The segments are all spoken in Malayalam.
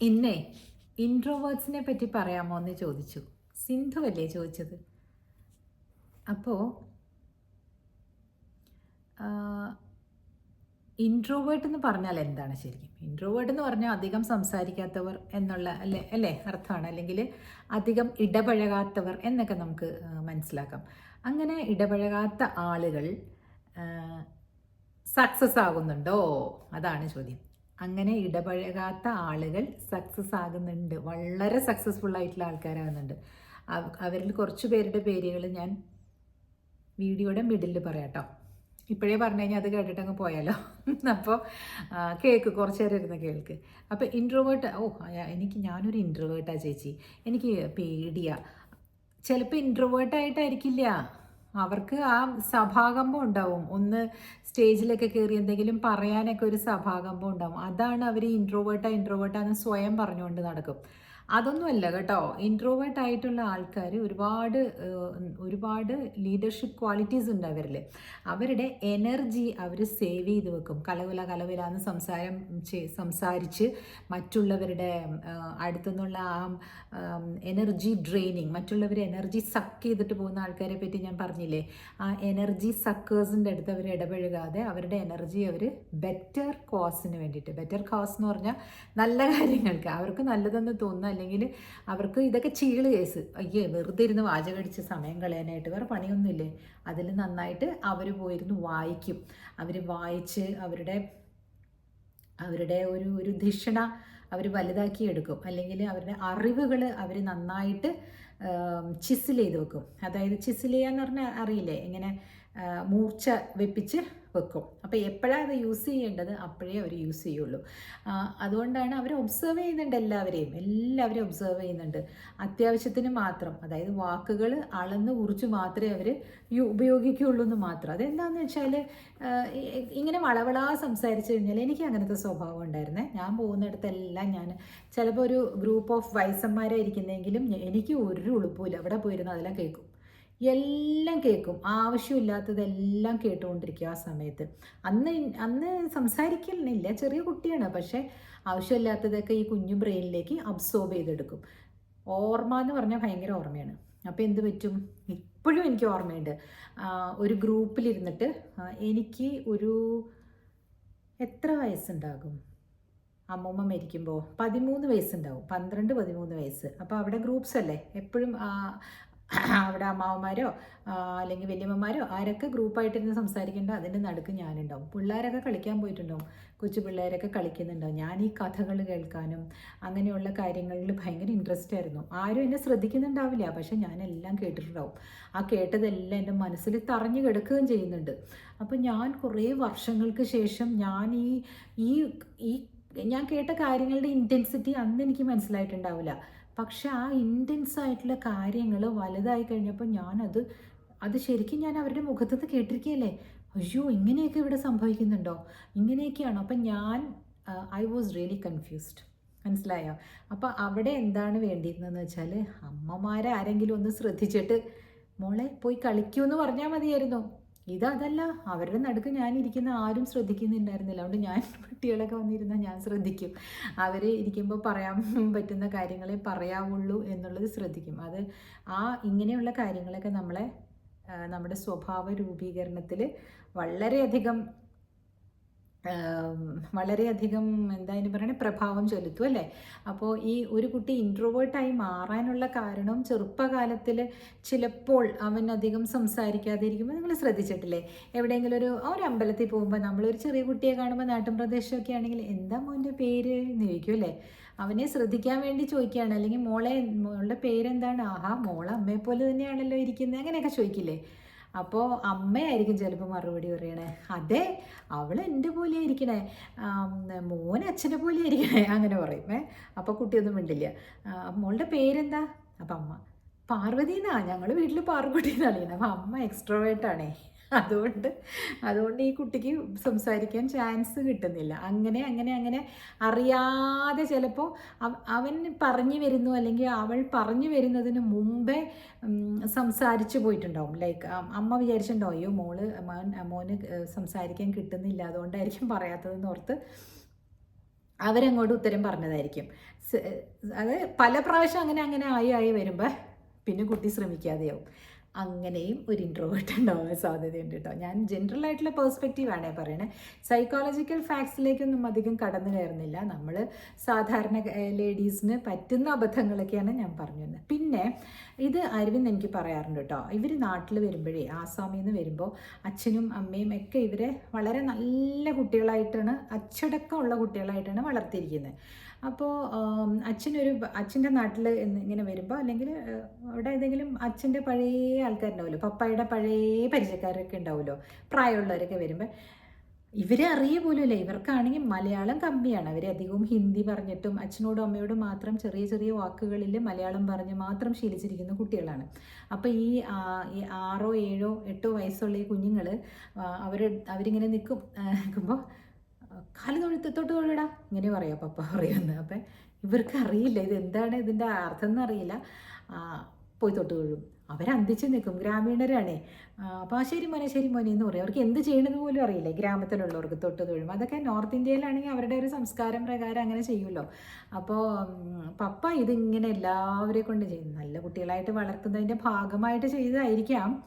ഇന്നേ ഇൻട്രോവേർട്സിനെ പറ്റി പറയാമോ എന്ന് ചോദിച്ചു. സിന്ധു അല്ലേ ചോദിച്ചത്? അപ്പോൾ ഇൻട്രോവേർട്ട് എന്ന് പറഞ്ഞാൽ എന്താണ് ശരിക്കും? ഇൻട്രോവേർട്ട് എന്ന് പറഞ്ഞാൽ അധികം സംസാരിക്കാത്തവർ എന്നുള്ള അല്ലേ അല്ലേ അർത്ഥമാണ്. അല്ലെങ്കിൽ അധികം ഇടപഴകാത്തവർ എന്നൊക്കെ നമുക്ക് മനസ്സിലാക്കാം. അങ്ങനെ ഇടപഴകാത്ത ആളുകൾ സക്സസ് ആകുന്നുണ്ടോ? അതാണ് ചോദ്യം. അങ്ങനെ ഇടപഴകാത്ത ആളുകൾ സക്സസ് ആകുന്നുണ്ട്. വളരെ സക്സസ്ഫുൾ ആയിട്ടുള്ള ആൾക്കാരാകുന്നുണ്ട്. അവരിൽ കുറച്ച് പേരുടെ പേരുകൾ ഞാൻ വീഡിയോയുടെ മിഡിൽ പറയാട്ടോ ഇപ്പോഴേ പറഞ്ഞു കഴിഞ്ഞാൽ അത് കേട്ടിട്ട് അങ്ങ് പോയാലോ? അപ്പോൾ കേക്ക് കുറച്ച് നേരം ഇരുന്ന് കേൾക്ക്. അപ്പോൾ ഇൻട്രോവേർട്ട് ഓ എനിക്ക് ഞാനൊരു ഇൻട്രോവേർട്ടാണ് ചേച്ചി. എനിക്ക് പേടിയാ. ചിലപ്പോൾ ഇൻട്രോവേർട്ടായിട്ടായിരിക്കില്ല അവർക്ക് ആ സഭാകമ്പം ഉണ്ടാവും. ഒന്ന് സ്റ്റേജിലൊക്കെ കയറി എന്തെങ്കിലും പറയാനൊക്കെ ഒരു സഭാകമ്പം ഉണ്ടാവും. അതാണ് അവർ ഇൻട്രോവേർട്ടാ ഇൻട്രോവേർട്ടാന്ന് സ്വയം പറഞ്ഞുകൊണ്ട് നടക്കും. അതൊന്നുമല്ല കേട്ടോ. ഇൻട്രോവേർട്ട് ആയിട്ടുള്ള ആൾക്കാർ ഒരുപാട് ഒരുപാട് ലീഡർഷിപ്പ് ക്വാളിറ്റീസ് ഉണ്ട് അവരിൽ അവരുടെ എനർജി അവർ സേവ് ചെയ്ത് വെക്കും. കലവില കലവില എന്ന് സംസാരം സംസാരിച്ച് മറ്റുള്ളവരുടെ അടുത്തുനിന്നുള്ള ആ എനർജി ഡ്രെയിനിങ് മറ്റുള്ളവർ എനർജി സക്ക് ചെയ്തിട്ട് പോകുന്ന ആൾക്കാരെ പറ്റി ഞാൻ പറഞ്ഞില്ലേ? ആ എനർജി സക്കേഴ്സിന്റെ അടുത്ത് അവർ ഇടപഴകാതെ അവരുടെ എനർജി അവർ ബെറ്റർ കോസിന് വേണ്ടിയിട്ട്. ബെറ്റർ കോസ് എന്ന് പറഞ്ഞാൽ നല്ല കാര്യങ്ങൾക്ക്. അവർക്ക് നല്ലതെന്ന് തോന്നുന്നു അല്ലെങ്കിൽ അവർക്ക് ഇതൊക്കെ ചീൾ കേസ്. അയ്യേ വെറുതെ ഇരുന്ന് വാചകടിച്ച് സമയം കളയാനായിട്ട് വേറെ പണിയൊന്നുമില്ലേ? അതിൽ നന്നായിട്ട് അവർ പോയിരുന്ന് വായിക്കും. അവർ വായിച്ച് അവരുടെ അവരുടെ ഒരു ഒരു ധിഷണ അവർ വലുതാക്കി എടുക്കും. അല്ലെങ്കിൽ അവരുടെ അറിവുകൾ അവർ നന്നായിട്ട് ചിസിൽ ചെയ്ത് വെക്കും. അതായത് ചിസിൽ ചെയ്യാന്ന് പറഞ്ഞാൽ അറിയില്ലേ? ഇങ്ങനെ മൂർച്ച വെപ്പിച്ച് വെക്കും. അപ്പോൾ എപ്പോഴാണ് അത് യൂസ് ചെയ്യേണ്ടത്? അപ്പോഴേ അവർ യൂസ് ചെയ്യുള്ളൂ. അതുകൊണ്ടാണ് അവർ ഒബ്സർവ് ചെയ്യുന്നുണ്ട് എല്ലാവരെയും. എല്ലാവരെയും ഒബ്സർവ് ചെയ്യുന്നുണ്ട്. അത്യാവശ്യത്തിന് മാത്രം. അതായത് വാക്കുകൾ അളന്ന് കുറിച്ച് മാത്രമേ അവർ ഉപയോഗിക്കുകയുള്ളൂ എന്ന് മാത്രം. അതെന്താണെന്ന് വെച്ചാൽ ഇങ്ങനെ വളവളാ സംസാരിച്ചു കഴിഞ്ഞാൽ എനിക്ക് അങ്ങനത്തെ സ്വഭാവം ഉണ്ടായിരുന്നേ. ഞാൻ പോകുന്നിടത്തെല്ലാം ഞാൻ ചിലപ്പോൾ ഒരു ഗ്രൂപ്പ് ഓഫ് വയസ്സന്മാരായിരിക്കുന്നെങ്കിലും എനിക്ക് ഒരു ഉളുപ്പില്ല അവിടെ പോയിരുന്ന് അതെല്ലാം കേൾക്കും. എല്ലാം കേൾക്കും. ആവശ്യമില്ലാത്തതെല്ലാം കേട്ടുകൊണ്ടിരിക്കുക ആ സമയത്ത്. അന്ന് അന്ന് സംസാരിക്കലില്ല ചെറിയ കുട്ടിയാണ്. പക്ഷേ ആവശ്യമില്ലാത്തതൊക്കെ ഈ കുഞ്ഞു ബ്രെയിനിലേക്ക് അബ്സോർബ് ചെയ്തെടുക്കും. ഓർമ്മ എന്ന് പറഞ്ഞാൽ ഭയങ്കര ഓർമ്മയാണ്. അപ്പോൾ എന്ത് പറ്റും? ഇപ്പോഴും എനിക്ക് ഓർമ്മയുണ്ട്. ഒരു ഗ്രൂപ്പിലിരുന്നിട്ട് എനിക്ക് ഒരു എത്ര വയസ്സുണ്ടാകും? അമ്മൂമ്മ മരിക്കുമ്പോൾ പതിമൂന്ന് വയസ്സുണ്ടാവും. പന്ത്രണ്ട് പതിമൂന്ന് വയസ്സ്. അപ്പോൾ അവിടെ ഗ്രൂപ്പ്സ് അല്ലേ? എപ്പോഴും അവിടെ അമ്മാവന്മാരോ അല്ലെങ്കിൽ വലിയമ്മമാരോ ആരൊക്കെ ഗ്രൂപ്പായിട്ടിരുന്ന് സംസാരിക്കേണ്ട അതിന്റെ നടുക്ക് ഞാനുണ്ടാവും. പിള്ളേരൊക്കെ കളിക്കാൻ പോയിട്ടുണ്ടാവും. കൊച്ചു പിള്ളേരൊക്കെ കളിക്കുന്നുണ്ടാവും. ഞാൻ ഈ കഥകൾ കേൾക്കാനും അങ്ങനെയുള്ള കാര്യങ്ങളിൽ ഭയങ്കര ഇൻട്രസ്റ്റ് ആയിരുന്നു. ആരും എന്നെ ശ്രദ്ധിക്കുന്നുണ്ടാവില്ല പക്ഷെ ഞാനെല്ലാം കേട്ടിട്ടുണ്ടാവും. ആ കേട്ടതെല്ലാം എന്റെ മനസ്സിൽ തറഞ്ഞു കിടക്കുകയും ചെയ്യുന്നുണ്ട്. അപ്പം ഞാൻ കുറേ വർഷങ്ങൾക്ക് ശേഷം ഞാൻ ഈ ഈ ഞാൻ കേട്ട കാര്യങ്ങളുടെ ഇന്റൻസിറ്റി അന്ന് എനിക്ക് മനസ്സിലായിട്ടുണ്ടാവില്ല. പക്ഷെ ആ ഇന്റൻസ് ആയിട്ടുള്ള കാര്യങ്ങൾ വലുതായി കഴിഞ്ഞപ്പോൾ ഞാനത് അത് ശരിക്കും ഞാൻ അവരുടെ മുഖത്തുനിന്ന് കേട്ടിരിക്കുകയല്ലേ? അയ്യോ ഇങ്ങനെയൊക്കെ ഇവിടെ സംഭവിക്കുന്നുണ്ടോ? ഇങ്ങനെയൊക്കെയാണോ? അപ്പം ഞാൻ ഐ വാസ് റിയലി കൺഫ്യൂസ്ഡ് മനസ്സിലായോ? അപ്പോൾ അവിടെ എന്താണ് വേണ്ടിയിരുന്നതെന്ന് വെച്ചാൽ അമ്മമാരെ ആരെങ്കിലും ഒന്ന് ശ്രദ്ധിച്ചിട്ട് മോളെ പോയി കളിക്കൂ എന്ന് പറഞ്ഞാൽ മതിയായിരുന്നു. ഇതതല്ല അവരുടെ നടുക്ക് ഞാനിരിക്കുന്ന ആരും ശ്രദ്ധിക്കുന്നുണ്ടായിരുന്നില്ല. അതുകൊണ്ട് ഞാൻ കുട്ടികളൊക്കെ വന്നിരുന്നാൽ ഞാൻ ശ്രദ്ധിക്കും. അവർ ഇരിക്കുമ്പോൾ പറയാൻ പറ്റുന്ന കാര്യങ്ങളെ പറയാവുള്ളൂ എന്നുള്ളത് ശ്രദ്ധിക്കും. അത് ആ ഇങ്ങനെയുള്ള കാര്യങ്ങളൊക്കെ നമ്മളെ നമ്മുടെ സ്വഭാവ രൂപീകരണത്തിൽ വളരെയധികം വളരെയധികം എന്താ അതിന് പറയണേ പ്രഭാവം ചെലുത്തും അല്ലേ? അപ്പോൾ ഈ ഒരു കുട്ടി ഇൻട്രോവേർട്ടായി മാറാനുള്ള കാരണം ചെറുപ്പകാലത്തിൽ ചിലപ്പോൾ അവൻ അധികം സംസാരിക്കാതെ ഇരിക്കുമ്പോൾ നിങ്ങൾ ശ്രദ്ധിച്ചിട്ടില്ലേ? എവിടെയെങ്കിലും ഒരു ഒരു അമ്പലത്തിൽ പോകുമ്പോൾ നമ്മളൊരു ചെറിയ കുട്ടിയെ കാണുമ്പോൾ നാട്ടിൻ പ്രദേശമൊക്കെ ആണെങ്കിൽ എന്താ മോന്റെ പേര് എന്ന് ചോദിക്കും അല്ലേ? അവനെ ശ്രദ്ധിക്കാൻ വേണ്ടി ചോദിക്കുകയാണ്. അല്ലെങ്കിൽ മോളെ മോളുടെ പേരെന്താണ്? ആഹാ മോളെ അമ്മയെ പോലെ തന്നെയാണല്ലോ ഇരിക്കുന്നത് അങ്ങനെയൊക്കെ ചോദിക്കില്ലേ? അപ്പോൾ അമ്മയായിരിക്കും ചിലപ്പോൾ മറുപടി പറയണേ. അതെ അവൾ എന്റെ പോലെ ഇരിക്കണേ മോൻ അച്ഛനെ പോലെ ഇരിക്കണേ അങ്ങനെ പറയും. ഏ അപ്പോൾ കുട്ടിയൊന്നും മിണ്ടില്ല. മോളുടെ പേരെന്താ? അപ്പം അമ്മ. പാർവതി എന്നാ ഞങ്ങൾ വീട്ടിൽ പാർക്കുട്ടി എന്നാണ് അപ്പോൾ അപ്പം അമ്മ എക്സ്ട്രോവേർട്ടാണേ അതുകൊണ്ട് അതുകൊണ്ട് ഈ കുട്ടിക്ക് സംസാരിക്കാൻ ചാൻസ് കിട്ടുന്നില്ല. അങ്ങനെ അങ്ങനെ അങ്ങനെ അറിയാതെ ചിലപ്പോൾ അവൻ പറഞ്ഞു വരുന്നു അല്ലെങ്കിൽ അവൾ പറഞ്ഞു വരുന്നതിന് മുമ്പേ സംസാരിച്ചു പോയിട്ടുണ്ടാവും. ലൈക്ക് അമ്മ വിചാരിച്ചിട്ടുണ്ടാവും അയ്യോ മോൾ മോൻ മോന് സംസാരിക്കാൻ കിട്ടുന്നില്ല. അതുകൊണ്ടായിരിക്കും പറയാത്തതെന്ന് ഓർത്ത് അവരങ്ങോട്ട് ഉത്തരം പറഞ്ഞതായിരിക്കും. അത് പല പ്രാവശ്യം അങ്ങനെ അങ്ങനെ ആയി ആയി വരുമ്പോൾ പിന്നെ കുട്ടി ശ്രമിക്കാതെയാവും. അങ്ങനെയും ഒരു ഇൻട്രോവേർട്ട് ഉണ്ടാവാൻ സാധ്യതയുണ്ട് കേട്ടോ ഞാൻ ജനറൽ ആയിട്ടുള്ള പേഴ്സ്പെക്റ്റീവ് ആണേ പറയണേ. സൈക്കോളജിക്കൽ ഫാക്ട്സിലേക്കൊന്നും അധികം കടന്നു കയറുന്നില്ല. നമ്മൾ സാധാരണ ലേഡീസിന് പറ്റുന്ന അബദ്ധങ്ങളൊക്കെയാണ് ഞാൻ പറഞ്ഞു തന്നത് പിന്നെ ഇത് അരവിന്ദ് എനിക്ക് പറയാറുണ്ട് കേട്ടോ. ഇവർ നാട്ടിൽ വരുമ്പോഴേ ആസാമിൽ നിന്ന് വരുമ്പോൾ അച്ഛനും അമ്മയും ഒക്കെ ഇവരെ വളരെ നല്ല കുട്ടികളായിട്ടാണ് അച്ചടക്കമുള്ള കുട്ടികളായിട്ടാണ് വളർത്തിയിരിക്കുന്നത്. അപ്പോൾ അച്ഛനൊരു അച്ഛന്റെ നാട്ടിൽ ഇങ്ങനെ വരുമ്പോൾ അല്ലെങ്കിൽ അവിടെ ഏതെങ്കിലും അച്ഛന്റെ പഴയ ആൾക്കാരുണ്ടാവുമല്ലോ പപ്പായുടെ പഴയ പരിചയക്കാരൊക്കെ ഉണ്ടാവുമല്ലോ പ്രായമുള്ളവരൊക്കെ വരുമ്പോൾ ഇവരെ അറിയ പോലുമില്ല ഇവർക്കാണെങ്കിൽ മലയാളം കമ്മിയാണ്. അവർ അധികവും ഹിന്ദി പറഞ്ഞിട്ടും അച്ഛനോടും അമ്മയോടും മാത്രം ചെറിയ ചെറിയ വാക്കുകളിൽ മലയാളം പറഞ്ഞ് മാത്രം ശീലിച്ചിരിക്കുന്ന കുട്ടികളാണ്. അപ്പോൾ ഈ ആറോ ഏഴോ എട്ടോ വയസ്സുള്ള ഈ കുഞ്ഞുങ്ങൾ അവർ അവരിങ്ങനെ നിൽക്കും. നിൽക്കുമ്പോൾ കാൽ തൊഴുത്ത് തൊട്ട് തൊഴിടാ. ഇങ്ങനെ പറയാം പപ്പ പറയുന്നത്. അപ്പം ഇവർക്ക് അറിയില്ല. ഇത് എന്താണ് ഇതിന്റെ അർത്ഥം എന്നറിയില്ല. പോയി തൊട്ട് അവർ അവരന്തിച്ച് നിൽക്കും ഗ്രാമീണരാണേ. അപ്പോൾ ശരി മോനെ ശരി മോനെ എന്ന് പറയും. അവർക്ക് എന്ത് ചെയ്യണമെന്ന് പോലും അറിയില്ല. ഗ്രാമത്തിലുള്ളവർക്ക് തൊട്ട് തൊഴും അതൊക്കെ നോർത്ത് ഇന്ത്യയിലാണെങ്കിൽ അവരുടെ ഒരു സംസ്കാരം പ്രകാരം അങ്ങനെ ചെയ്യുമല്ലോ. അപ്പോൾ പപ്പ ഇതിങ്ങനെ എല്ലാവരെ കൊണ്ട് ചെയ്യും. നല്ല കുട്ടികളായിട്ട് വളർത്തുന്നതിന്റെ ഭാഗമായിട്ട് ചെയ്തതായിരിക്കാം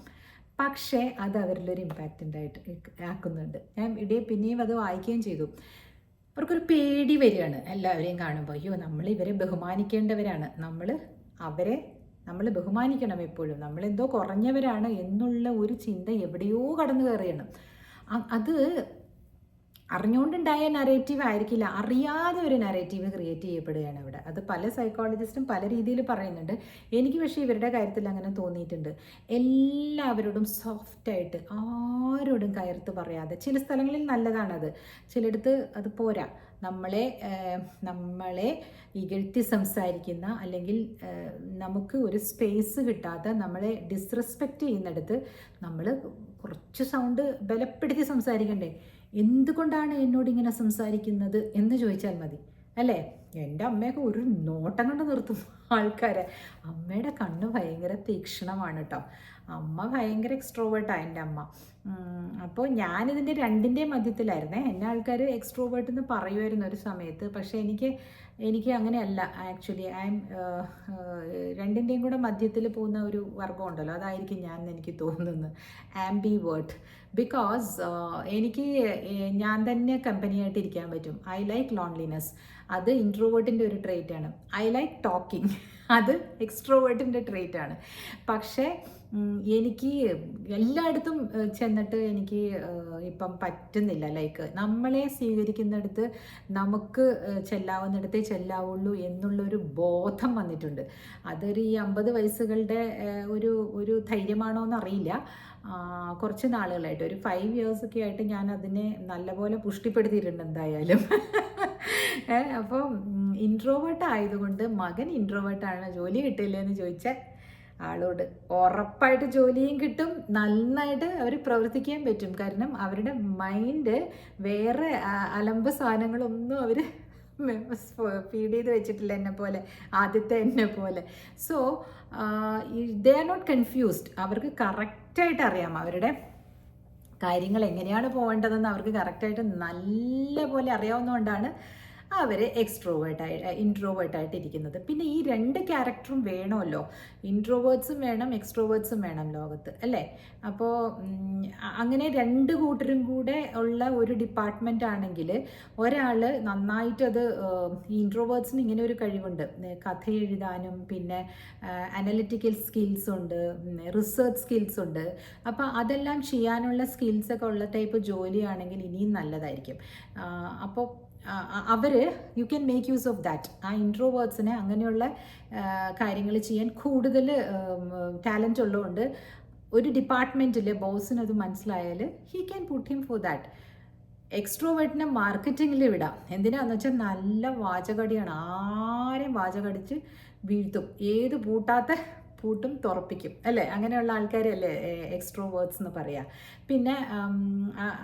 പക്ഷേ അത് അവരിലൊരു ഇമ്പാക്റ്റ് ഉണ്ടായിട്ട് ആക്കുന്നുണ്ട്. ഞാൻ ഇടയെ പിന്നെയും അത് വായിക്കുകയും ചെയ്തു. അവർക്കൊരു പേടി വരികയാണ്. എല്ലാവരെയും കാണുമ്പോൾ. അയ്യോ നമ്മൾ ഇവരെ ബഹുമാനിക്കേണ്ടവരാണ്. നമ്മൾ അവരെ നമ്മൾ ബഹുമാനിക്കണം എപ്പോഴും. നമ്മളെന്തോ കുറഞ്ഞവരാണ് എന്നുള്ള ഒരു ചിന്ത എവിടെയോ കടന്നു കയറിയാണ്. അത് അറിഞ്ഞുകൊണ്ടുണ്ടായ നരേറ്റീവ് ആയിരിക്കില്ല. അറിയാതെ ഒരു നരേറ്റീവ് ക്രിയേറ്റ് ചെയ്യപ്പെടുകയാണ് ഇവിടെ. അത് പല സൈക്കോളജിസ്റ്റും പല രീതിയിൽ പറയുന്നുണ്ട്. എനിക്ക് പക്ഷേ ഇവരുടെ കാര്യത്തിൽ അങ്ങനെ തോന്നിയിട്ടുണ്ട്. എല്ലാവരോടും സോഫ്റ്റായിട്ട് ആരോടും കയർത്ത് പറയാതെ. ചില സ്ഥലങ്ങളിൽ നല്ലതാണത്. ചിലയിടത്ത് അത് പോരാ. നമ്മളെ നമ്മളെ ഇകഴ്ത്തി സംസാരിക്കുന്ന അല്ലെങ്കിൽ നമുക്ക് ഒരു സ്പേസ് കിട്ടാത്ത നമ്മളെ ഡിസ്റെസ്പെക്റ്റ് ചെയ്യുന്നിടത്ത് നമ്മൾ കുറച്ച് സൗണ്ട് ബലപ്പെടുത്തി സംസാരിക്കണ്ടേ? എന്തുകൊണ്ടാണ് എന്നോട് ഇങ്ങനെ സംസാരിക്കുന്നത് എന്ന് ചോദിച്ചാൽ മതി. അല്ലേ? എന്റെ അമ്മയൊക്കെ ഒരു നോട്ടം കൊണ്ട് നിർത്തും ആൾക്കാരെ. അമ്മയുടെ കണ്ണ് ഭയങ്കര തീക്ഷണമാണ് കേട്ടോ അമ്മ ഭയങ്കര എക്സ്ട്രോവേർട്ടാണ് എന്റെ അമ്മ. അപ്പോൾ ഞാനിതിന്റെ രണ്ടിന്റെ മധ്യത്തിലായിരുന്നേ. എന്നെ ആൾക്കാർ എക്സ്ട്രോവേർട്ട് എന്ന് പറയുമായിരുന്നു ഒരു സമയത്ത്. പക്ഷേ എനിക്ക് എനിക്ക് അങ്ങനെയല്ല ആക്ച്വലി ഐ എം രണ്ടിന്റെയും കൂടെ മധ്യത്തിൽ പോകുന്ന ഒരു വർഗം ഉണ്ടല്ലോ അതായിരിക്കും ഞാൻ എനിക്ക് തോന്നുന്നത്. ആംബി വേർഡ് ബിക്കോസ് എനിക്ക് ഞാൻ തന്നെ കമ്പനിയായിട്ട് ഇരിക്കാൻ പറ്റും. ഐ ലൈക്ക് ലോൺലിനെസ് അത് ഇൻട്രോവേർട്ടിന്റെ ഒരു ട്രേറ്റ് ആണ്. ഐ ലൈക്ക് ടോക്കിംഗ് അത് എക്സ്ട്രോവേർട്ടിന്റെ ട്രേറ്റ് ആണ്. പക്ഷേ എനിക്ക് എല്ലായിടത്തും ചെന്നിട്ട് എനിക്ക് ഇപ്പം പറ്റുന്നില്ല. ലൈക്ക് നമ്മളെ സ്വീകരിക്കുന്നിടത്ത് നമുക്ക് ചെല്ലാവുന്നിടത്തേ ചെല്ലാവുള്ളൂ എന്നുള്ളൊരു ബോധം വന്നിട്ടുണ്ട്. അതൊരു ഈ അമ്പത് വയസ്സുകളുടെ ഒരു ഒരു ധൈര്യമാണോ എന്നറിയില്ല കുറച്ച് നാളുകളായിട്ട് ഒരു ഫൈവ് ഇയേഴ്സ് ഒക്കെ ആയിട്ട് ഞാൻ അതിനെ നല്ലപോലെ പുഷ്ടിപ്പെടുത്തിയിട്ടുണ്ട് എന്തായാലും. അപ്പോൾ ഇൻട്രോവേർട്ട് ആയതുകൊണ്ട് മകൻ ഇൻട്രോവേർട്ടാണ് ജോലി കിട്ടില്ല എന്ന് ചോദിച്ചാൽ ആളോട് ഉറപ്പായിട്ട് ജോലിയും കിട്ടും നന്നായിട്ട് അവർ പ്രവർത്തിക്കുകയും പറ്റും. കാരണം അവരുടെ മൈൻഡ് വേറെ അലമ്പ് സാധനങ്ങളൊന്നും അവർ ഫീഡ് ചെയ്ത് വെച്ചിട്ടില്ല എന്നെ പോലെ ആദ്യത്തെ എന്നെ പോലെ. So they are not confused അവർക്ക് കറക്റ്റായിട്ട് അറിയാം അവരുടെ കാര്യങ്ങൾ എങ്ങനെയാണ് പോകേണ്ടതെന്ന്. അവർക്ക് കറക്റ്റായിട്ട് നല്ല പോലെ അറിയാവുന്നതുകൊണ്ടാണ് അവർ എക്സ്ട്രോവേർട്ടായി ഇൻട്രോവേർട്ടായിട്ട് ഇരിക്കുന്നത് പിന്നെ ഈ രണ്ട് ക്യാരക്ടറും വേണമല്ലോ. ഇൻട്രോവേർട്സും വേണം എക്സ്ട്രോവേർട്സും വേണം ലോകത്ത് അല്ലേ? അപ്പോൾ അങ്ങനെ രണ്ട് കൂട്ടരും കൂടെ ഉള്ള ഒരു ഡിപ്പാർട്ട്മെന്റ് ആണെങ്കിൽ ഒരാൾ നന്നായിട്ടത് ഇൻട്രോവേർട്സിന് ഇങ്ങനെ ഒരു കഴിവുണ്ട്. കഥ എഴുതാനും പിന്നെ അനലിറ്റിക്കൽ സ്കിൽസ് ഉണ്ട് റിസർച്ച് സ്കിൽസ് ഉണ്ട്. അപ്പോൾ അതെല്ലാം ചെയ്യാനുള്ള സ്കിൽസൊക്കെ ഉള്ള ടൈപ്പ് ജോലിയാണെങ്കിൽ ഇനിയും നല്ലതായിരിക്കും. അപ്പോൾ അവർ you can make use of that ആ ഇൻട്രോവേർട്സിനെ അങ്ങനെയുള്ള കാര്യങ്ങൾ ചെയ്യാൻ കൂടുതൽ ടാലന്റ് ഉള്ളതുകൊണ്ട് ഒരു ഡിപ്പാർട്ട്മെന്റിൽ ബോസിനത് മനസ്സിലായാൽ he can put him for that എക്സ്ട്രോവേർട്ടിനെ മാർക്കറ്റിങ്ങിൽ വിടാം. എന്തിനാന്ന് വെച്ചാൽ നല്ല വാചകടിയാണ്. ആരെയും വാചകടിച്ച് വീഴ്ത്തും. ഏത് പൂട്ടാത്ത പൂട്ടും തുറപ്പിക്കും. അല്ലേ? അങ്ങനെയുള്ള ആൾക്കാരല്ലേ എക്സ്ട്രോവേർട്സ് എന്ന് പറയുക പിന്നെ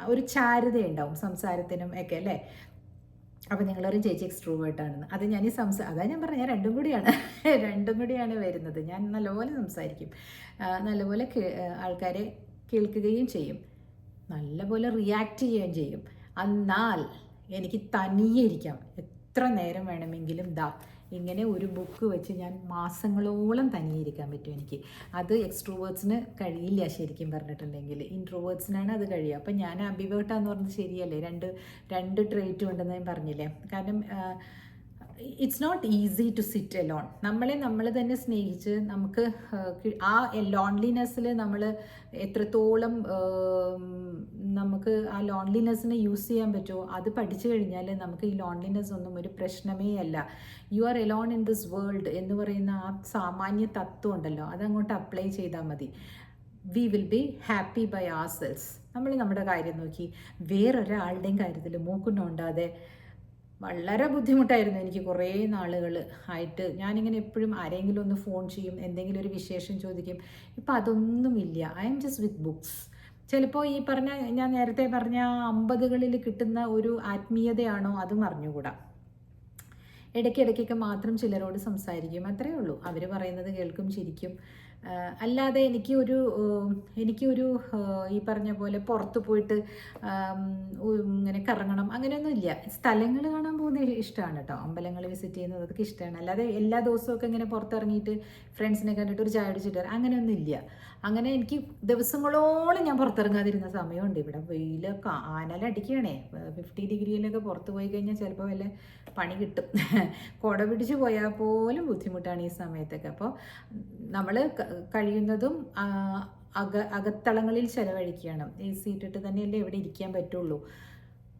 ഒരു ചാരുത ഉണ്ടാവും സംസാരത്തിനും ഒക്കെ അല്ലേ? അപ്പോൾ നിങ്ങളൊരു ചേച്ചി എക്സ്ട്രോവേർട്ട് ആണെന്ന്. അത് ഞാൻ ഈ സംസാ അതാ ഞാൻ പറഞ്ഞത് രണ്ടും കൂടിയാണ്. രണ്ടും കൂടിയാണ് വരുന്നത്. ഞാൻ നല്ലപോലെ സംസാരിക്കും. നല്ലപോലെ ആൾക്കാരെ കേൾക്കുകയും ചെയ്യും. നല്ലപോലെ റിയാക്ട് ചെയ്യുകയും ചെയ്യും. എന്നാൽ എനിക്ക് തനിയെ ഇരിക്കാം. എത്ര നേരം വേണമെങ്കിലും ദാ ഇങ്ങനെ ഒരു ബുക്ക് വെച്ച് ഞാൻ മാസങ്ങളോളം തനിയിരിക്കാൻ പറ്റും എനിക്ക്. അത് എക്സ്ട്രോവേർട്സിന് കഴിയില്ല ശരിക്കും പറഞ്ഞിട്ടുണ്ടെങ്കിൽ. ഇൻട്രോവേർട്സിനാണ് അത് കഴിയുക. അപ്പം ഞാൻ അബിവേട്ടാന്ന് പറഞ്ഞത് ശരിയല്ലേ? രണ്ട് രണ്ട് ട്രേറ്റ് ഉണ്ടെന്ന് ഞാൻ പറഞ്ഞില്ലേ? കാരണം it's not easy to sit alone നമ്മളെ നമ്മൾ തന്നെ സ്നേഹിച്ച് നമുക്ക് ആ, ലോൺലിനെസ്സിൽ നമ്മൾ എത്രത്തോളം ലോൺലിനെസ്സിനെ യൂസ് ചെയ്യാൻ പറ്റുമോ? അത് പഠിച്ചു കഴിഞ്ഞാൽ നമുക്ക് ഈ ലോൺലിനെസ് ഒന്നും ഒരു പ്രശ്നമേ അല്ല. You are alone in this world എന്ന് പറയുന്ന ആ സാമാന്യ തത്വം ഉണ്ടല്ലോ. അതങ്ങോട്ട് അപ്ലൈ ചെയ്താൽ മതി. We will be happy by ourselves നമ്മൾ നമ്മുടെ കാര്യം നോക്കി. വേറൊരാളുടെയും കാര്യത്തിൽ മൂക്കുന്നുണ്ടാതെ വളരെ ബുദ്ധിമുട്ടായിരുന്നു എനിക്ക് കുറേ നാളുകൾ ആയിട്ട്. ഞാനിങ്ങനെ എപ്പോഴും ആരെങ്കിലും ഒന്ന് ഫോൺ ചെയ്യും എന്തെങ്കിലും ഒരു വിശേഷം ചോദിക്കും. ഇപ്പം അതൊന്നുമില്ല. I'm just with books ചിലപ്പോൾ ഈ പറഞ്ഞ ഞാൻ നേരത്തെ പറഞ്ഞ അമ്പതുകളിൽ കിട്ടുന്ന ഒരു ആത്മീയതയാണോ അതും അറിഞ്ഞുകൂടാ. ഇടയ്ക്കിടയ്ക്കൊക്കെ മാത്രം ചിലരോട് സംസാരിക്കും അത്രേ ഉള്ളൂ. അവർ പറയുന്നത് കേൾക്കും ചിരിക്കും. അല്ലാതെ എനിക്ക് ഒരു എനിക്ക് ഒരു ഈ പറഞ്ഞ പോലെ പുറത്ത് പോയിട്ട് ഇങ്ങനെ കറങ്ങണം അങ്ങനെയൊന്നും ഇല്ല. സ്ഥലങ്ങൾ കാണാൻ പോകുന്നത് ഇഷ്ടമാണ് കേട്ടോ. അമ്പലങ്ങൾ വിസിറ്റ് ചെയ്യുന്നത് അതൊക്കെ ഇഷ്ടമാണ്. അല്ലാതെ എല്ലാ ദിവസവും ഒക്കെ ഇങ്ങനെ പുറത്തിറങ്ങിയിട്ട് ഫ്രണ്ട്സിനെ കണ്ടിട്ട് ഒരു ചായ അടിച്ചിട്ട് അങ്ങനെയൊന്നും ഇല്ല. അങ്ങനെ എനിക്ക് ദിവസങ്ങളോളം ഞാൻ പുറത്തിറങ്ങാതിരുന്ന സമയമുണ്ട്. ഇവിടെ വെയിലൊക്കെ ആനലടിക്കുകയാണേ ഫിഫ്റ്റി ഡിഗ്രിയിലൊക്കെ പുറത്ത് പോയി കഴിഞ്ഞാൽ ചിലപ്പോൾ വല്ല പണി കിട്ടും. കുട പിടിച്ച് പോയാൽ പോലും ബുദ്ധിമുട്ടാണ് ഈ സമയത്തൊക്കെ. അപ്പോൾ നമ്മൾ കഴിയുന്നതും അക അകത്തളങ്ങളിൽ ചിലവഴിക്കുകയാണ് എ സി ഇട്ടിട്ട് തന്നെയല്ലേ ഇവിടെ ഇരിക്കാൻ പറ്റുള്ളൂ.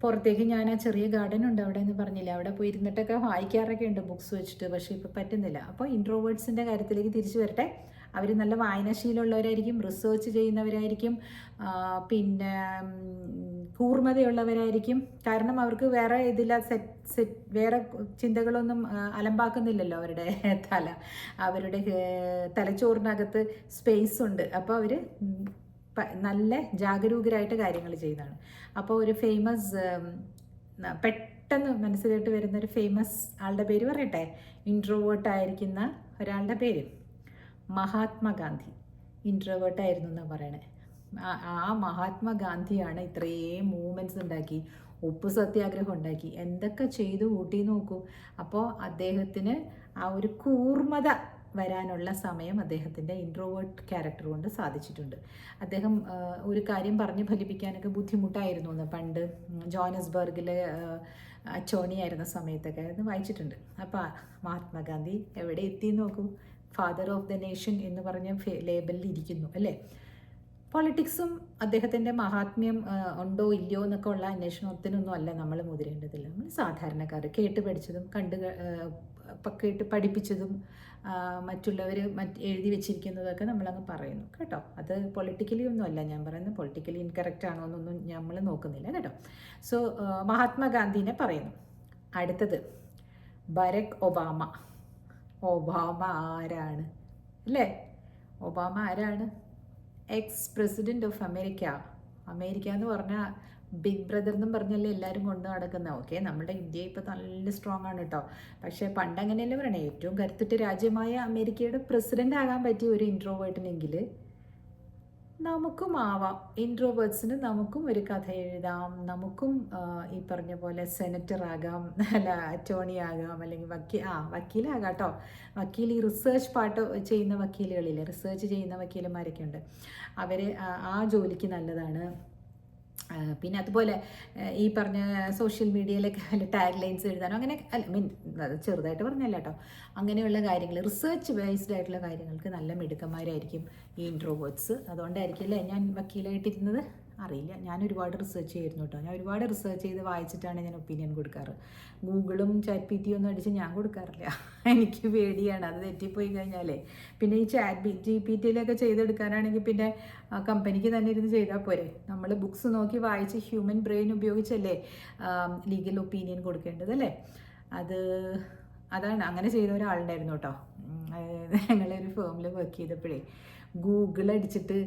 പുറത്തേക്ക് ഞാൻ ആ ചെറിയ ഗാർഡൻ ഉണ്ട് അവിടെ എന്ന് പറഞ്ഞില്ല? അവിടെ പോയി ഇരുന്നിട്ടൊക്കെ വായിക്കാറൊക്കെ ഉണ്ട് ബുക്സ് വെച്ചിട്ട്. പക്ഷേ ഇപ്പോൾ പറ്റുന്നില്ല. അപ്പോൾ ഇൻട്രോവേർഡ്സിന്റെ കാര്യത്തിലേക്ക് തിരിച്ചു വരട്ടെ. അവർ നല്ല വായനാശീലമുള്ളവരായിരിക്കും റിസർച്ച് ചെയ്യുന്നവരായിരിക്കും പിന്നെ കൂർമതയുള്ളവരായിരിക്കും. കാരണം അവർക്ക് വേറെ ഇതില സെറ്റ് സെറ്റ് വേറെ ചിന്തകളൊന്നും അലമ്പാക്കുന്നില്ലല്ലോ അവരുടെ തല. അവരുടെ തലച്ചോറിനകത്ത് സ്പേസ് ഉണ്ട്. അപ്പോൾ അവർ നല്ല ജാഗരൂകരായിട്ട് കാര്യങ്ങൾ ചെയ്യുന്നതാണ്. അപ്പോൾ ഒരു ഫേമസ് പെട്ടെന്ന് മനസ്സിലായിട്ട് വരുന്ന ഒരു ഫേമസ് ആളുടെ പേര് പറയട്ടെ? ഇൻട്രോവേർട്ട് ആയിരിക്കുന്ന ഒരാളുടെ പേര്. മഹാത്മാഗാന്ധി. ഇൻട്രവേർട്ടായിരുന്നു എന്നാണ് പറയണേ. ആ- മഹാത്മാഗാന്ധിയാണ് ഇത്രയും മൂവ്മെന്റ്സ് ഉണ്ടാക്കി ഉപ്പ് സത്യാഗ്രഹം ഉണ്ടാക്കി. എന്തൊക്കെ ചെയ്തു കൂട്ടി നോക്കൂ. അപ്പോൾ അദ്ദേഹത്തിന് ആ ഒരു കൂർമ്മത വരാനുള്ള സമയം അദ്ദേഹത്തിന്റെ ഇൻട്രോവേർട്ട് ക്യാരക്ടർ കൊണ്ട് സാധിച്ചിട്ടുണ്ട്. അദ്ദേഹം ഒരു കാര്യം പറഞ്ഞ് ഫലിപ്പിക്കാനൊക്കെ ബുദ്ധിമുട്ടായിരുന്നു എന്ന് പണ്ട് ജോനസ്ബർഗിലെ അച്ചോണി ആയിരുന്ന സമയത്തൊക്കെ അത് വായിച്ചിട്ടുണ്ട്. അപ്പോൾ മഹാത്മാഗാന്ധി എവിടെ എത്തി നോക്കൂ. ഫാദർ ഓഫ് ദ നേഷൻ എന്ന് പറഞ്ഞ ലേബലിൽ ഇരിക്കുന്നു അല്ലേ? പൊളിറ്റിക്സും അദ്ദേഹത്തിന്റെ മഹാത്മ്യം ഉണ്ടോ ഇല്ലയോ എന്നൊക്കെ ഉള്ള അന്വേഷണത്തിനൊന്നും അല്ല നമ്മൾ മുതിരേണ്ടതില്ല. നമ്മൾ സാധാരണക്കാർ കേട്ട് പഠിച്ചതും കണ്ട് കേട്ട് പഠിപ്പിച്ചതും മറ്റുള്ളവർ മറ്റ് എഴുതി വെച്ചിരിക്കുന്നതൊക്കെ നമ്മളങ്ങ് പറയുന്നു കേട്ടോ? അത് പൊളിറ്റിക്കലി ഒന്നും അല്ല. ഞാൻ പറയുന്നത് പൊളിറ്റിക്കലി ഇൻകറക്റ്റ് ആണോ എന്നൊന്നും നമ്മൾ നോക്കുന്നില്ല കേട്ടോ? സോ മഹാത്മാഗാന്ധിനെ പറയുന്നു. അടുത്തത് ബരക് ഒബാമ. ഒബാമ ആരാണ്? അല്ലേ? ഒബാമ ആരാണ്? Ex president of America America എന്ന് പറഞ്ഞാൽ ബിഗ് ബ്രദർ എന്നും പറഞ്ഞല്ലേ എല്ലാവരും കൊണ്ട് നടക്കുന്നത് ഓക്കെ നമ്മുടെ ഇന്ത്യ ഇപ്പോൾ നല്ല സ്ട്രോങ് ആണ് കേട്ടോ പക്ഷേ പണ്ട് അങ്ങനെയല്ലേ പറയണേ? ഏറ്റവും കരുത്തിട്ട് രാജ്യമായ അമേരിക്കയുടെ പ്രസിഡന്റ് ആകാൻ പറ്റിയ ഒരു ഇൻട്രോവേർട്ടിനെങ്കിൽ നമുക്കും ആവാം. ഇൻട്രോവേർട്സിന് നമുക്കും ഒരു കഥ എഴുതാം. നമുക്കും ഈ പറഞ്ഞ പോലെ സെനറ്റർ ആകാം അല്ല അറ്റോർണി ആകാം അല്ലെങ്കിൽ വക്കീൽ ആ വക്കീലാകാം കേട്ടോ വക്കീൽ ഈ റിസേർച്ച് പാട്ട് ചെയ്യുന്ന വക്കീലുകളില്ലേ? റിസേർച്ച് ചെയ്യുന്ന വക്കീലന്മാരൊക്കെ ഉണ്ട്. അവർ ആ ജോലിക്ക് നല്ലതാണ്. പിന്നെ അതുപോലെ ഈ പറഞ്ഞ സോഷ്യൽ മീഡിയയിലൊക്കെ വല്ല ടാഗ് ലൈൻസ് എഴുതാനോ അങ്ങനെ അല്ല മീൻ അത് ചെറുതായിട്ട് പറഞ്ഞല്ല കേട്ടോ അങ്ങനെയുള്ള കാര്യങ്ങൾ റിസർച്ച് ബേസ്ഡ് ആയിട്ടുള്ള കാര്യങ്ങൾക്ക് നല്ല മിടുക്കന്മാരായിരിക്കും ഈ ഇൻട്രോവേർട്സ് അതുകൊണ്ടായിരിക്കില്ലേ ഞാൻ വക്കീലായിട്ടിരുന്നത്? അറിയില്ല. ഞാൻ ഒരുപാട് റിസർച്ച് ചെയ്യുന്നു കേട്ടോ ഞാൻ ഒരുപാട് റിസർച്ച് ചെയ്ത് വായിച്ചിട്ടാണ് ഞാൻ ഒപ്പീനിയൻ കൊടുക്കാറ്. ഗൂഗിളും ചാറ്റ് പി ടി ഒന്നും അടിച്ച് ഞാൻ കൊടുക്കാറില്ല. എനിക്ക് പേടിയാണ്. അത് തെറ്റിപ്പോയി കഴിഞ്ഞാലേ. പിന്നെ ഈ ചാറ്റ് ബി ജി പി ടിയിലൊക്കെ ചെയ്തെടുക്കാനാണെങ്കിൽ പിന്നെ കമ്പനിക്ക് തന്നെ ഇരുന്ന് ചെയ്താൽ പോരെ. നമ്മൾ ബുക്സ് നോക്കി വായിച്ച് ഹ്യൂമൻ ബ്രെയിൻ ഉപയോഗിച്ചല്ലേ ലീഗൽ ഒപ്പീനിയൻ കൊടുക്കേണ്ടത് അല്ലേ? അത് അതാണ്. അങ്ങനെ ചെയ്ത ഒരാളുണ്ടായിരുന്നു കേട്ടോ ഞങ്ങളൊരു ഫേമിൽ വർക്ക് ചെയ്തപ്പോഴേ. ഗൂഗിൾ അടിച്ചിട്ട്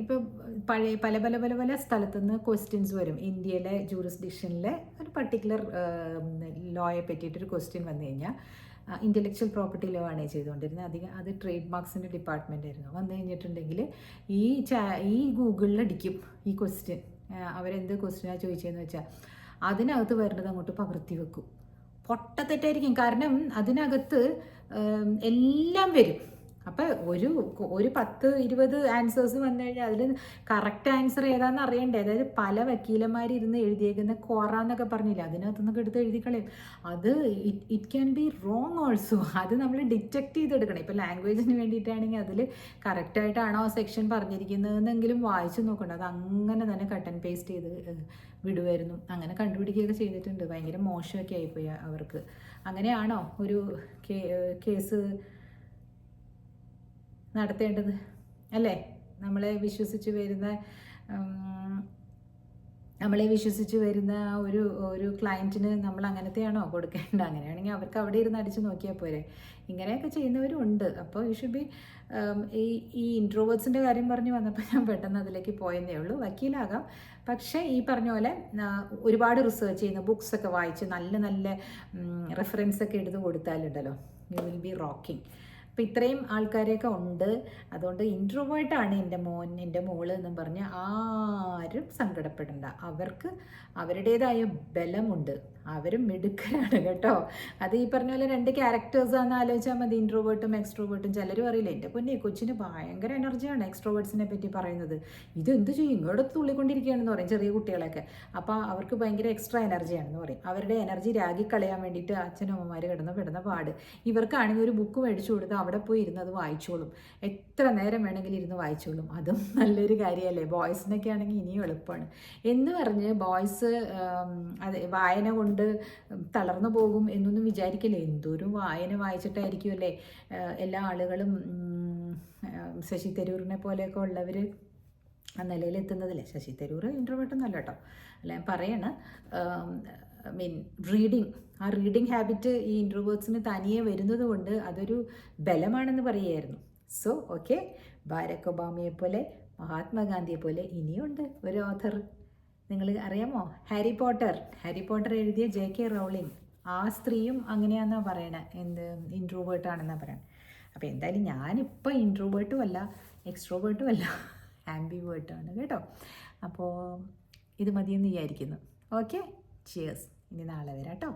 ഇപ്പം പഴയ പല പല പല പല സ്ഥലത്തു നിന്ന് ക്വസ്റ്റ്യൻസ് വരും. ഇന്ത്യയിലെ ജൂറിസ്ഡിക്ഷനിലെ ഒരു പർട്ടിക്കുലർ ലോയെ പറ്റിയിട്ടൊരു ക്വസ്റ്റ്യൻ വന്നു കഴിഞ്ഞാൽ ഇന്റലക്ച്വൽ പ്രോപ്പർട്ടി ലോ ആണ് ചെയ്തുകൊണ്ടിരുന്നത്. അധികം അത് ട്രേഡ് മാർക്സിന്റെ ഡിപ്പാർട്ട്മെന്റ് ആയിരുന്നു. വന്നു കഴിഞ്ഞിട്ടുണ്ടെങ്കിൽ ഈ ചാ ഈ ഗൂഗിളിൽ അടിക്കും ഈ ക്വസ്റ്റ്യൻ അവരെന്ത് ക്വസ്റ്റ്യനാണ് ചോദിച്ചതെന്ന് വെച്ചാൽ അതിനകത്ത് വരേണ്ടത് അങ്ങോട്ട് പകർത്തി വെക്കും. പൊട്ടത്തെറ്റായിരിക്കും. കാരണം അതിനകത്ത് എല്ലാം വരും. അപ്പം ഒരു ഒരു പത്ത് ഇരുപത് ആൻസേഴ്സ് വന്നു കഴിഞ്ഞാൽ അതിൽ കറക്റ്റ് ആൻസർ ഏതാണെന്ന് അറിയണ്ടേ? അതായത് പല വക്കീലന്മാരിരുന്ന് എഴുതിയേക്കുന്ന കോറ എന്നൊക്കെ പറഞ്ഞില്ല? അതിനകത്തുനിന്നൊക്കെ എടുത്ത് എഴുതി കളയും അത് it can be wrong also അത് നമ്മൾ ഡിറ്റക്ട് ചെയ്തെടുക്കണം. ഇപ്പോൾ ലാംഗ്വേജിന് വേണ്ടിയിട്ടാണെങ്കിൽ അതിൽ കറക്റ്റായിട്ടാണോ സെക്ഷൻ പറഞ്ഞിരിക്കുന്നതെന്നെങ്കിലും വായിച്ചു നോക്കണം അത് അങ്ങനെ തന്നെ കട്ട് ആൻഡ് പേസ്റ്റ് ചെയ്ത് വിടുമായിരുന്നു അങ്ങനെ കണ്ടുപിടിക്കുകയൊക്കെ ചെയ്തിട്ടുണ്ട്. ഭയങ്കര മോശമൊക്കെ ആയിപ്പോയി അവർക്ക്. അങ്ങനെയാണോ ഒരു കേസ് നടത്തേണ്ടത് അല്ലേ? നമ്മളെ വിശ്വസിച്ച് വരുന്ന നമ്മളെ വിശ്വസിച്ച് വരുന്ന ഒരു ഒരു ക്ലയന്റിന് നമ്മൾ അങ്ങനത്തെയാണോ കൊടുക്കേണ്ട അങ്ങനെയാണെങ്കിൽ അവർക്ക് അവിടെ ഇരുന്ന് അടിച്ച് നോക്കിയാൽ പോരെ. ഇങ്ങനെയൊക്കെ ചെയ്യുന്നവരും ഉണ്ട് അപ്പോൾ യു ഷുഡ് ബി ഈ ഈ ഇൻട്രോവേർട്സിന്റെ കാര്യം പറഞ്ഞു വന്നപ്പോൾ ഞാൻ പെട്ടെന്ന് അതിലേക്ക് പോയെന്നേ ഉള്ളൂ. വക്കീലാകാം. പക്ഷേ ഈ പറഞ്ഞ പോലെ ഒരുപാട് റിസർച്ച് ചെയ്യുന്ന ബുക്സൊക്കെ വായിച്ച് നല്ല നല്ല റെഫറൻസ് ഒക്കെ എടുത്ത് കൊടുത്താലുണ്ടല്ലോ. യു വിൽ ബി റോക്കിംഗ് അപ്പോൾ ഇത്രയും ആൾക്കാരെയൊക്കെ ഉണ്ട്. അതുകൊണ്ട് ഇൻട്രോവേർട്ടാണ് എന്റെ മോൻ എന്റെ മോൾ എന്നും പറഞ്ഞ് ആരും സങ്കടപ്പെടണ്ട. അവർക്ക് അവരുടേതായ ബലമുണ്ട്. അവരും മിടുക്കരാണ് കേട്ടോ. അത് ഈ പറഞ്ഞ പോലെ രണ്ട് ക്യാരക്ടേഴ്സാന്ന് ആലോചിച്ചാൽ മതി. ഇൻട്രോവേർട്ടും എക്സ്ട്രോവേർട്ടും ചിലരും അറിയില്ല എന്റെ പൊന്നെ കൊച്ചിന് ഭയങ്കര എനർജിയാണ് എക്സ്ട്രോവേർട്സിനെ പറ്റി പറയുന്നത്. ഇത് എന്ത് ചെയ്യും? ഇങ്ങോട്ട് തുള്ളിക്കൊണ്ടിരിക്കുകയാണെന്ന് പറയും ചെറിയ കുട്ടികളൊക്കെ. അപ്പോൾ അവർക്ക് ഭയങ്കര എക്സ്ട്രാ എനർജിയാണെന്ന് പറയും. അവരുടെ എനർജി രാഗി കളയാൻ വേണ്ടിയിട്ട് അച്ഛനമ്മമാർ കിടന്ന് പെടുന്ന പാട്. ഇവർക്കാണെങ്കിൽ ഒരു ബുക്ക് മേടിച്ചു കൊടുത്ത് അവിടെ പോയി ഇരുന്ന് അത് വായിച്ചോളും. എത്ര നേരം വേണമെങ്കിലും ഇരുന്ന് വായിച്ചോളും. അതും നല്ലൊരു കാര്യമല്ലേ ബോയ്സിനൊക്കെ ആണെങ്കിൽ ഇനിയും എളുപ്പമാണ്. എന്ന് പറഞ്ഞ് ബോയ്സ് അത് വായന കൊണ്ട് തളർന്നു പോകും എന്നൊന്നും വിചാരിക്കില്ല. എന്തോരും വായന വായിച്ചിട്ടായിരിക്കുമല്ലേ അല്ലേ എല്ലാ ആളുകളും ശശി തരൂരിനെ പോലെയൊക്കെ ഉള്ളവർ ആ നിലയിലെത്തുന്നതില്ലേ ശശി തരൂർ ഇൻട്രോവേർട്ടൊന്നല്ല കേട്ടോ. അല്ല? ഞാൻ പറയണ മീൻ റീഡിങ് ആ റീഡിങ് ഹാബിറ്റ് ഈ ഇൻട്രോവേർട്സിന് തനിയെ വരുന്നത് കൊണ്ട് അതൊരു ബലമാണെന്ന് പറയുമായിരുന്നു സോ ഓക്കെ ബാരക് ഒബാമയെ പോലെ മഹാത്മാഗാന്ധിയെ പോലെ ഇനിയുണ്ട് ഒരു ഓഥർ നിങ്ങൾ അറിയാമോ? Harry Potter. ഹാരി പോട്ടർ എഴുതിയ ജെ കെ റൗളിംഗ്. ആ സ്ത്രീയും അങ്ങനെയാണെന്നാണ് പറയണത് എന്ത് ഇൻട്രോവേർട്ട് ആണെന്നാ പറയണത് അപ്പോൾ എന്തായാലും ഞാനിപ്പോൾ ഇൻട്രോവേർട്ടും അല്ല എക്സ്ട്രോവേർട്ടും അല്ല. ആംബിവേർട്ടാണ് കേട്ടോ. അപ്പോൾ ഇത് മതിയെന്ന് വിചാരിക്കുന്നു. ഓക്കെ ചിയേഴ്സ് ഇനി നാളെ വരാം കേട്ടോ.